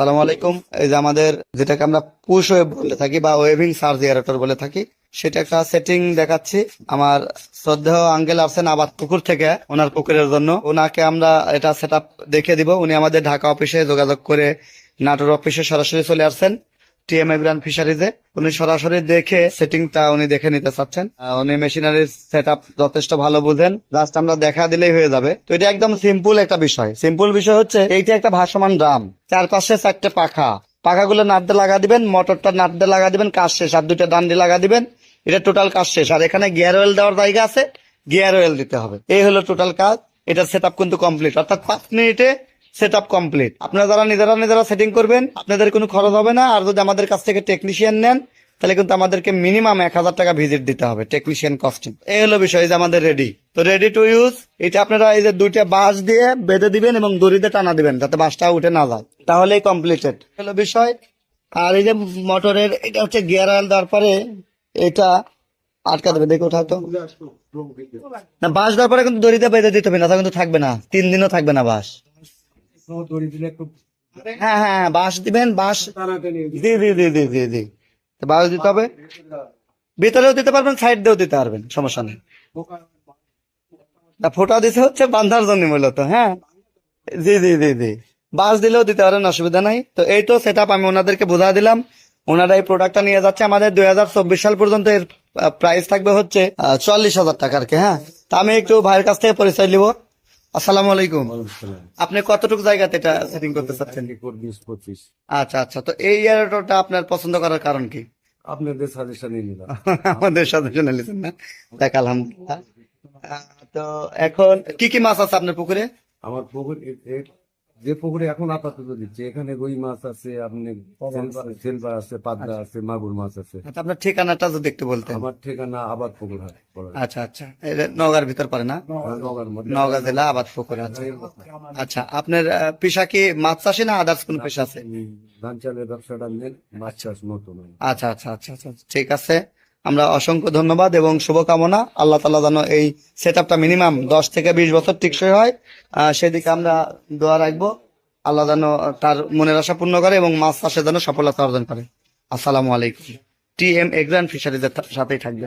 সালাম আলাইকুম। এই যে আমাদের যেটাকে আমরা পুশ ওয়েব বলে থাকি বা ওয়েভিং সার্জ এয়ারেটর বলে থাকি, সেটা একটা সেটিং দেখাচ্ছি। আমার শ্রদ্ধেয় আঙ্গেল আসেন আবার পুকুর থেকে ওনার পুকুরের জন্য। ওনাকে আমরা এটা সেট দেখে দিব। উনি আমাদের ঢাকা অফিসে যোগাযোগ করে নাটোর অফিসে সরাসরি চলে আসছেন। টিএম এগ্রান ফিশারিজে উনি সরাসরি দেখে সেটিংটা উনি দেখে নিতে চাচ্ছেন। উনি মেশিনারির সেট যথেষ্ট ভালো বুঝেন। জাস্ট আমরা দেখা দিলেই হয়ে যাবে। তো এটা একদম সিম্পল একটা বিষয়। সিম্পল বিষয় হচ্ছে, এইটা একটা ভাসমান ড্রাম। চারপাশে চারটে পাখা। পাখাগুলো নাটতে লাগা দিবেন, মোটরটা নাটতে লাগা দিবেন, কাজ শেষ। আর দুইটা ডান্ডি লাগা দিবেন। এটা টোটাল কাজ শেষ। আর এখানে গিয়ার অয়েল দেওয়ার জায়গা আছে গিয়ার অয়েল দিতে হবে। এই হলো টোটাল কাজ। এটার সেট কিন্তু কমপ্লিট অর্থাৎ পাঁচ মিনিটে সেট আপ কমপ্লিট আপনারা যারা নিজেরা নিজেরা সেটিং করবেন, আপনাদের কোনো খরচ হবে না। আর যদি আমাদের কাছ থেকে টেকনিশিয়ান নেন, তাহলে কিন্তু আমাদেরকে মিনিমাম এক হাজার টাকা ভিজিট দিতে হবে টেকনিশিয়ান কস্টিং এই হলো বিষয় যে আমাদের রেডি তো রেডি টু ইউজ এটা আপনারা এই যে দুইটা বাঁশ দিয়ে বেঁধে দিবেন এবং দড়িতে টানা দিবেন, যাতে বাঁশটা উঠে না যায়। তাহলেই কমপ্লিটেড হলো বিষয়। আর এই যে মোটরের, এটা হচ্ছে গিয়ার অয়েল দেওয়ার পরে এটা আটকা দেবে দেখো ওঠা তো। না, বাঁশ দেওয়ার পরে কিন্তু দড়িতে বেঁধে দিতে হবে না, তা কিন্তু থাকবে না। তিন দিনও থাকবে না বাঁশ। হ্যাঁ হ্যাঁ হ্যাঁ, বাঁশ দিবেন বাঁশ। বাঁশ দিতে হবে। ভিতরেও দিতে পারবেন সাইড দিয়েও দিতে পারবেন সমস্যা নেই। ফোটা দিতে হচ্ছে বান্ধার জন্য মূলত হ্যাঁ? জি জি জি জি বাস দিলেও দিতে পারেন অসুবিধা নাই। তো এই তো সেট আমি ওনাদেরকে বোঝা দিলাম। ওনারা এই প্রোডাক্টটা নিয়ে যাচ্ছে আমাদের দুই হাজার চব্বিশ সাল পর্যন্ত এর প্রাইস থাকবে হচ্ছে চল্লিশ হাজার টাকার কে হ্যাঁ? তা আমি একটু ভাইয়ের কাছ থেকে পরিচয় নিব আসসালামু আলাইকুম। আপনি কতটুকু জায়গাতে এটা সেটিং করতে চাচ্ছেন? আচ্ছা আচ্ছা। তো এই এয়ারটা আপনার পছন্দ করার কারণ কি? আপনাদের সাজেশনই নিলাম। আমাদের না। দেখ আলহামদুলিল্লাহ। তো এখন কি কি মাছ আছে আপনার পুকুরে? আমার পুকুর যে পুকুরে এখন আপাতত দিচ্ছে এখানে রুই মাছ আছে আপনি সিলভার আছে। পাবদা আছে মাগুর মাছ আছে। আচ্ছা, আপনার ঠিকানাটা যদি একটু বলতেন। আমার ঠিকানা আবাদ পুকুর হয় আচ্ছা আচ্ছা। এটা নওগাঁর ভিতর পারে না? নগর নওগাঁ জেলা আবাদ পুকুর আছে আচ্ছা। আপনার পেশা কি মাছ চাষে না আদার্স কোন পেশা আছে? ধান চালের ব্যবসাটা নেন মাছ চাষ মতো। আচ্ছা আচ্ছা আচ্ছা আচ্ছা ঠিক আছে। আমরা অসংখ্য ধন্যবাদ এবং শুভকামনা। আল্লাহ তালা যেন এই সেট আপটা মিনিমাম দশ থেকে বিশ বছর টিকসই হয়। সেদিকে আমরা দোয়া রাখব। আল্লাহ যেন তার মনের আশা পূর্ণ করে এবং মাছ চাষে যেন সফলতা অর্জন করে। আসসালামু আলাইকুম। টি এম এগ্রান ফিশারিজের সাথেই থাকবে